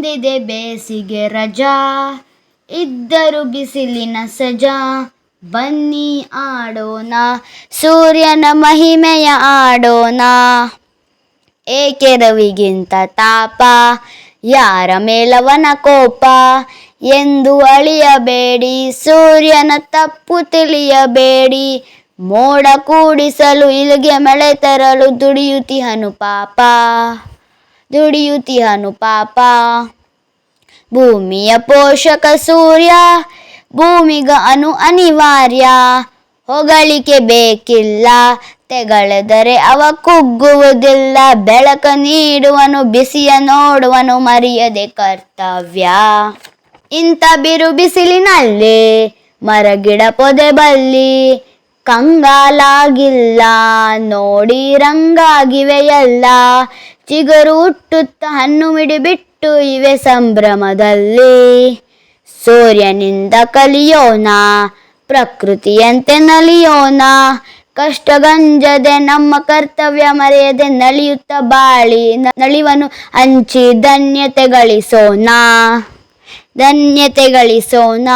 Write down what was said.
ಬಂದಿದೆ ಬೇಸಿಗೆ ರಜಾ. ಇದ್ದರು ಬಿಸಿಲಿನ ಸಜಾ. ಬನ್ನಿ ಆಡೋಣ. ಸೂರ್ಯನ ಮಹಿಮೆಯ ಆಡೋಣ. ಏಕೆರವಿಗಿಂತ ತಾಪ? ಯಾರ ಮೇಲವನ ಕೋಪ? ಎಂದು ಅಳಿಯಬೇಡಿ. ಸೂರ್ಯನ ತಪ್ಪು ತಿಳಿಯಬೇಡಿ. ಮೋಡ ಕೂಡಿಸಲು ಇಲ್ಲಿಗೆ ಮಳೆ ತರಲು ದುಡಿಯುತ್ತಿಹನು ಪಾಪ. ದುಡಿಯುತ್ತಿಹನು ಪಾಪ. ಭೂಮಿಯ ಪೋಷಕ ಸೂರ್ಯ, ಭೂಮಿಗ ಅನು ಅನಿವಾರ್ಯ. ಹೊಗಳಿಕೆ ಬೇಕಿಲ್ಲ, ತೆಗಳೆದರೆ ಅವ ಕುಗ್ಗುವುದಿಲ್ಲ. ಬೆಳಕ ನೀಡುವನು, ಬಿಸಿಯ ನೋಡುವನು, ಮರೆಯದೆ ಕರ್ತವ್ಯ. ಇಂಥ ಬಿರು ಬಿಸಿಲಿನಲ್ಲಿ ಮರಗಿಡ ಪೊದೆ ಬಲ್ಲಿ ಕಂಗಾಲಾಗಿಲ್ಲ. ನೋಡಿ ರಂಗಾಗಿವೆ ಎಲ್ಲ ಚಿಗುರು ಹುಟ್ಟುತ್ತ ಹಣ್ಣು ಮಿಡಿಬಿಟ್ಟು ಇವೆ ಸಂಭ್ರಮದಲ್ಲಿ. ಸೂರ್ಯನಿಂದ ಕಲಿಯೋಣ, ಪ್ರಕೃತಿಯಂತೆ ನಲಿಯೋಣ. ಕಷ್ಟಗಂಜದೆ ನಮ್ಮ ಕರ್ತವ್ಯ ಮರೆಯದೆ ನಲಿಯುತ್ತ ಬಾಳಿ ನ- ನಲಿವನು ಹಂಚಿ ಧನ್ಯತೆ ಗಳಿಸೋಣ ಧನ್ಯತೆ ಗಳಿಸೋಣ